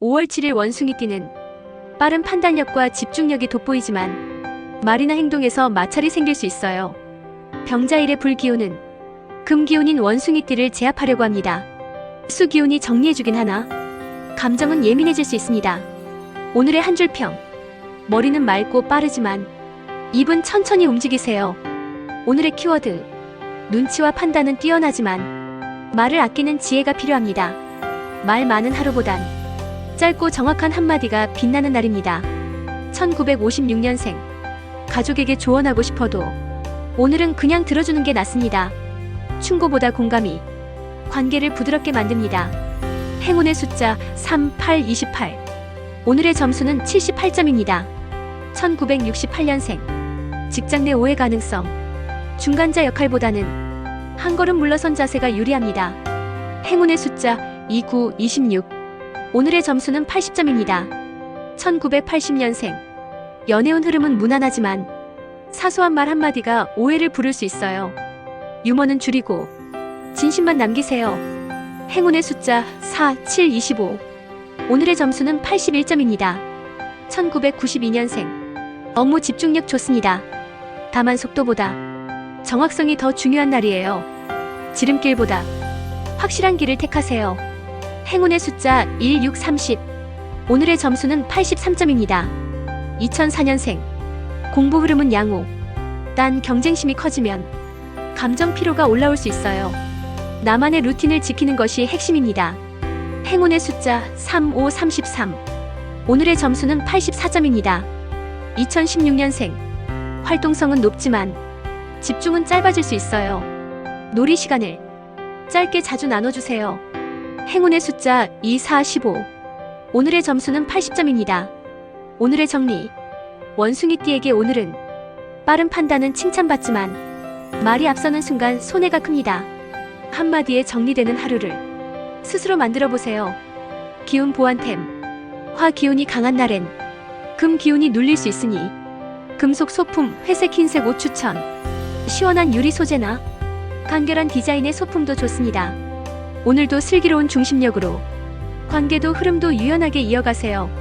5월 7일 원숭이띠는 빠른 판단력과 집중력이 돋보이지만 말이나 행동에서 마찰이 생길 수 있어요. 병자일의 불기운은 금기운인 원숭이띠를 제압하려고 합니다. 수기운이 정리해주긴 하나 감정은 예민해질 수 있습니다. 오늘의 한 줄 평. 머리는 맑고 빠르지만 입은 천천히 움직이세요. 오늘의 키워드. 눈치와 판단은 뛰어나지만 말을 아끼는 지혜가 필요합니다. 말 많은 하루보단 짧고 정확한 한마디가 빛나는 날입니다. 1956년생. 가족에게 조언하고 싶어도 오늘은 그냥 들어주는 게 낫습니다. 충고보다 공감이 관계를 부드럽게 만듭니다. 행운의 숫자 3, 8, 28. 오늘의 점수는 78점입니다. 1968년생. 직장 내 오해 가능성. 중간자 역할보다는 한 걸음 물러선 자세가 유리합니다. 행운의 숫자 29, 26. 오늘의 점수는 80점입니다. 1980년생. 연애운 흐름은 무난하지만 사소한 말 한마디가 오해를 부를 수 있어요. 유머는 줄이고 진심만 남기세요. 행운의 숫자 4, 7, 25. 오늘의 점수는 81점입니다. 1992년생. 업무 집중력 좋습니다. 다만 속도보다 정확성이 더 중요한 날이에요. 지름길보다 확실한 길을 택하세요. 행운의 숫자 1, 6, 30. 오늘의 점수는 83점입니다. 2004년생. 공부 흐름은 양호. 단 경쟁심이 커지면 감정 피로가 올라올 수 있어요. 나만의 루틴을 지키는 것이 핵심입니다. 행운의 숫자 3, 5, 33. 오늘의 점수는 84점입니다. 2016년생. 활동성은 높지만 집중은 짧아질 수 있어요. 놀이 시간을 짧게 자주 나눠주세요. 행운의 숫자 2, 4, 15. 오늘의 점수는 80점입니다. 오늘의 정리. 원숭이띠에게 오늘은 빠른 판단은 칭찬받지만 말이 앞서는 순간 손해가 큽니다. 한마디에 정리되는 하루를 스스로 만들어 보세요. 기운 보완템. 화 기운이 강한 날엔 금 기운이 눌릴 수 있으니 금속 소품 회색 흰색 옷 추천. 시원한 유리 소재나 간결한 디자인의 소품도 좋습니다. 오늘도 슬기로운 중심력으로 관계도 흐름도 유연하게 이어가세요.